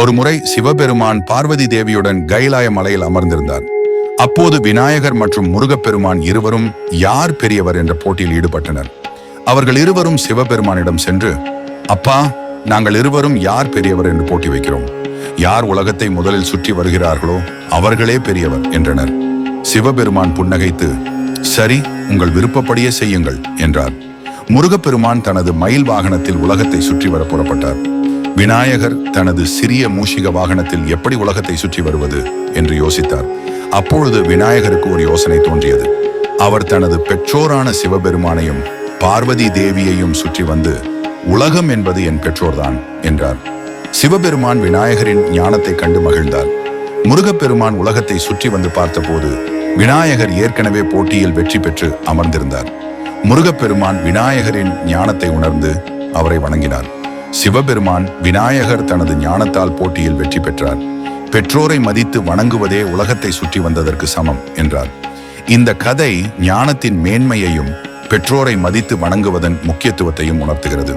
ஒரு முறை சிவபெருமான் பார்வதி தேவியுடன் கைலாய மலையில் அமர்ந்திருந்தார். அப்போது விநாயகர் மற்றும் முருகப்பெருமான் இருவரும் யார் பெரியவர் என்ற போட்டியில் ஈடுபட்டனர். அவர்கள் இருவரும் சிவபெருமானிடம் சென்று அப்பா நாங்கள் இருவரும் யார் பெரியவர் என்று போட்டி வைக்கிறோம். யார் உலகத்தை முதலில் சுற்றி வருகிறார்களோ அவர்களே பெரியவர் என்றனர். சிவபெருமான் புன்னகைத்து சரி உங்கள் விருப்பப்படியே செய்யுங்கள் என்றார். முருகப்பெருமான் தனது மயில் வாகனத்தில் உலகத்தை சுற்றி வர புறப்பட்டார். விநாயகர் தனது சிறிய மூஷிக வாகனத்தில் எப்படி உலகத்தை சுற்றி வருவது என்று யோசித்தார். அப்பொழுது விநாயகருக்கு ஒரு யோசனை தோன்றியது. அவர் தனது பெற்றோரான சிவபெருமானையும் பார்வதி தேவியையும் சுற்றி வந்து உலகம் என்பது என் பெற்றோர்தான் என்றார். சிவபெருமான் விநாயகரின் ஞானத்தை கண்டு மகிழ்ந்தார். முருகப்பெருமான் உலகத்தை சுற்றி வந்து பார்த்தபோது விநாயகர் ஏற்கனவே போட்டியில் வெற்றி பெற்று அமர்ந்திருந்தார். முருகப்பெருமான் விநாயகரின் ஞானத்தை உணர்ந்து அவரை வணங்கினார். சிவபெருமான் விநாயகர் தனது ஞானத்தால் போட்டியில் வெற்றி பெற்றார். பெற்றோரை மதித்து வணங்குவதே உலகத்தை சுற்றி வந்ததற்கு சமம் என்றார். இந்த கதை ஞானத்தின் மேன்மையையும் பெற்றோரை மதித்து வணங்குவதன் முக்கியத்துவத்தையும் உணர்த்துகிறது.